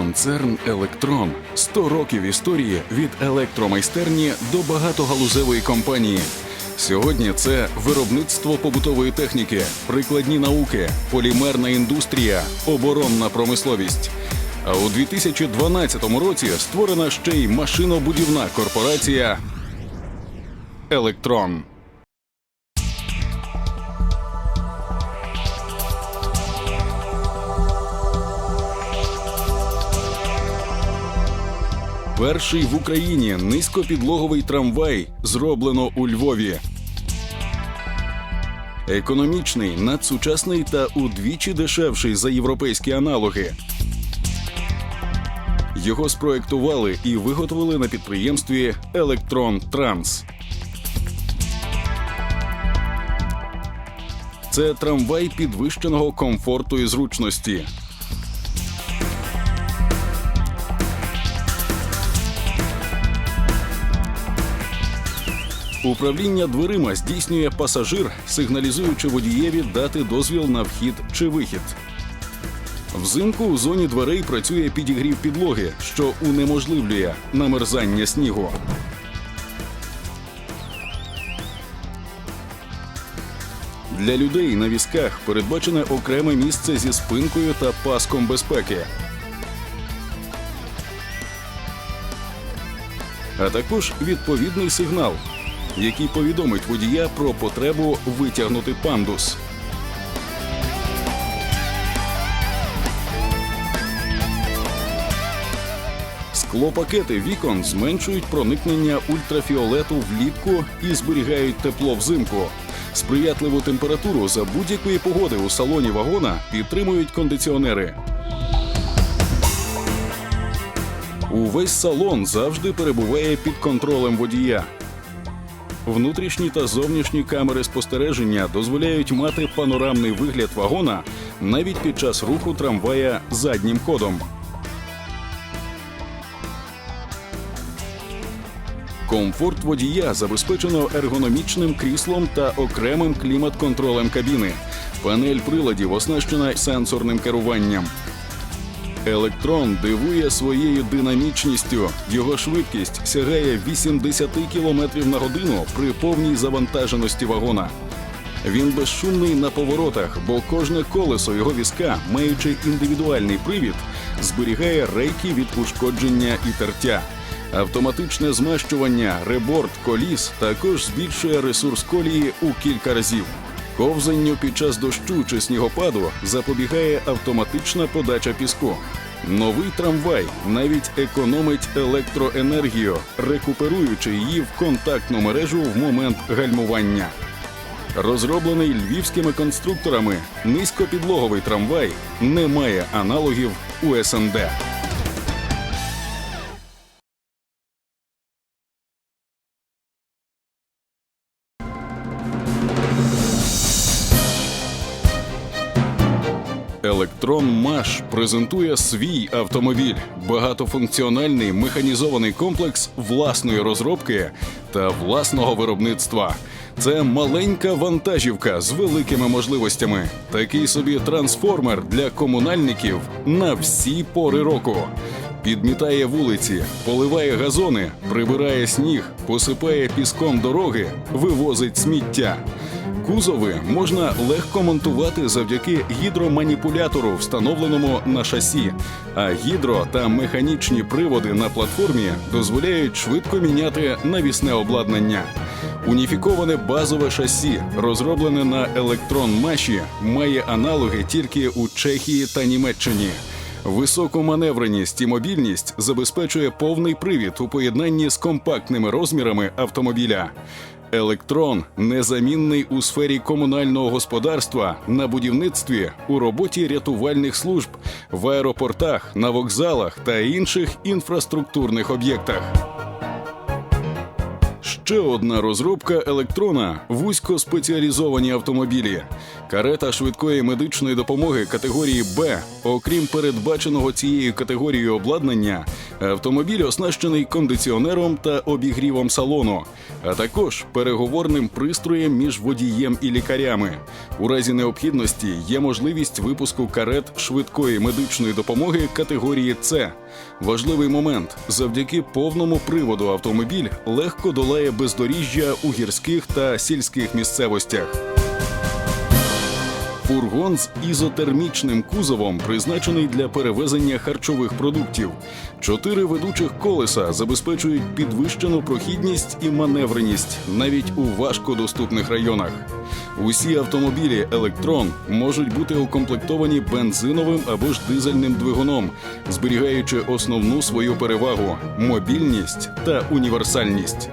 Концерн Електрон 100 років історії від електромайстерні до багатогалузевої компанії. Сьогодні це виробництво побутової техніки, прикладні науки, полімерна індустрія, оборонна промисловість. А у 2012 році створена ще й машинобудівна корпорація Електрон. Перший в Україні низькопідлоговий трамвай зроблено у Львові. Економічний, надсучасний та удвічі дешевший за європейські аналоги. Його спроектували і виготовили на підприємстві Електрон Транс. Це трамвай підвищеного комфорту і зручності. Управління дверима здійснює пасажир, сигналізуючи водієві дати дозвіл на вхід чи вихід. Взимку у зоні дверей працює підігрів підлоги, що унеможливлює намерзання снігу. Для людей на візках передбачене окреме місце зі спинкою та паском безпеки. а також відповідний сигнал, який повідомить водія про потребу витягнути пандус. Склопакети вікон зменшують проникнення ультрафіолету влітку і зберігають тепло взимку. Сприятливу температуру за будь-якої погоди у салоні вагона підтримують кондиціонери. Увесь салон завжди перебуває під контролем водія. Внутрішні та зовнішні камери спостереження дозволяють мати панорамний вигляд вагона навіть під час руху трамвая заднім ходом. Комфорт водія забезпечено ергономічним кріслом та окремим клімат-контролем кабіни. Панель приладів оснащена сенсорним керуванням. Електрон дивує своєю динамічністю. Його швидкість сягає 80 км на годину при повній завантаженості вагона. Він безшумний на поворотах, бо кожне колесо його візка, маючи індивідуальний привід, зберігає рейки від ушкодження і тертя. Автоматичне змащування реборд коліс також збільшує ресурс колії у кілька разів. Ковзанню під час дощу чи снігопаду запобігає автоматична подача піску. Новий трамвай навіть економить електроенергію, рекуперуючи її в контактну мережу в момент гальмування. Розроблений львівськими конструкторами, низькопідлоговий трамвай не має аналогів у СНД. Електрон Маш презентує свій автомобіль, багатофункціональний механізований комплекс власної розробки та власного виробництва. Це маленька вантажівка з великими можливостями. Такий собі трансформер для комунальників на всі пори року. Підмітає вулиці, поливає газони, прибирає сніг, посипає піском дороги, вивозить сміття. Кузови можна легко монтувати завдяки гідроманіпулятору, встановленому на шасі. А гідро та механічні приводи на платформі дозволяють швидко міняти навісне обладнання. Уніфіковане базове шасі, розроблене на електрон маші, має аналоги тільки у Чехії та Німеччині. Високу маневреність і мобільність забезпечує повний привід у поєднанні з компактними розмірами автомобіля. Електрон незамінний у сфері комунального господарства, на будівництві, у роботі рятувальних служб, в аеропортах, на вокзалах та інших інфраструктурних об'єктах. Ще одна розробка електрона вузькоспеціалізовані автомобілі. Карета швидкої медичної допомоги категорії Б, окрім передбаченого цією категорією обладнання, автомобіль оснащений кондиціонером та обігрівом салону, а також переговорним пристроєм між водієм і лікарями. У разі необхідності є можливість випуску карет швидкої медичної допомоги категорії С. Важливий момент: завдяки повному приводу автомобіль легко долає бездоріжжя у гірських та сільських місцевостях. Фургон з ізотермічним кузовом призначений для перевезення харчових продуктів. Чотири ведучих колеса забезпечують підвищену прохідність і маневреність навіть у важкодоступних районах. Усі автомобілі електрон можуть бути укомплектовані бензиновим або ж дизельним двигуном, зберігаючи основну свою перевагу мобільність та універсальність.